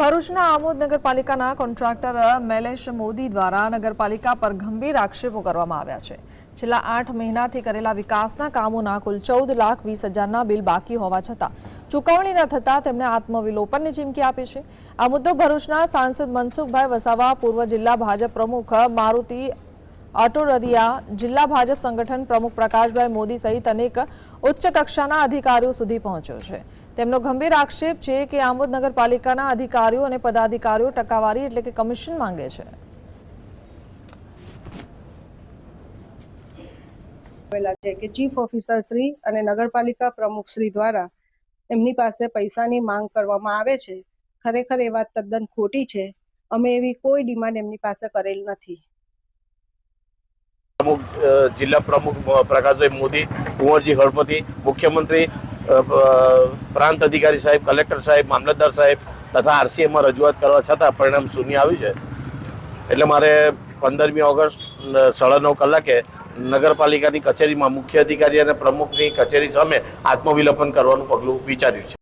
ભરૂચના આમોદ નગરપાલિકાના કોન્ટ્રાક્ટર મેલેશ મોદી દ્વારા નગરપાલિકા પર ગંભીર આક્ષેપો કરવામાં આવ્યા છે. છેલ્લા આઠ મહિનાથી કરેલા વિકાસના કામોના કુલ ચૌદ લાખ વીસ હજારના બિલ બાકી હોવા છતાં ચૂકવણી ન થતાં તેમણે આત્મવિલોપનની ચીમકી આપી છે. આ મુદ્દો ભરૂચના સાંસદ મનસુખભાઈ વસાવા, પૂર્વ જિલ્લા ભાજપ પ્રમુખ મારુતિ ઓટોરરિયા જિલ્લા ભાજપ સંગઠન પ્રમુખ પ્રકાશભાઈ મોદી સહિત અનેક ઉચ્ચ કક્ષાના અધિકારીઓ સુધી પહોંચ્યો છે. તેમનો ગંભીર આક્ષેપ છે કે આમોદ નગરપાલિકાના અધિકારીઓ અને પદાધિકારીઓ ટકાવારી એટલે કે કમિશન માંગે છે. આવેલા છે કે ચીફ ઓફિસર શ્રી અને નગરપાલિકા પ્રમુખ શ્રી દ્વારા એમની પાસે પૈસાની માંગ કરવામાં આવે છે. ખરેખર એ વાત તદ્દન ખોટી છે. અમે એવી કોઈ ડિમાન્ડ એમની પાસે કરેલ નથી. પ્રમુખ જિલ્લા પ્રમુખ પ્રકાશભાઈ મોદી, કુંવરજી હળપતિ, મુખ્યમંત્રી પ્રાંત અધિકારી સાહેબ, કલેક્ટર સાહેબ, મામલતદાર સાહેબ તથા આરસીએમાં રજૂઆત કરવા છતાં પરિણામ શૂન્ય આવ્યું છે. એટલે મારે પંદરમી ઓગસ્ટ સાડા નવ કલાકે નગરપાલિકાની કચેરીમાં મુખ્ય અધિકારી અને પ્રમુખની કચેરી સામે આત્મવિલોપન કરવાનું પગલું વિચાર્યું છે.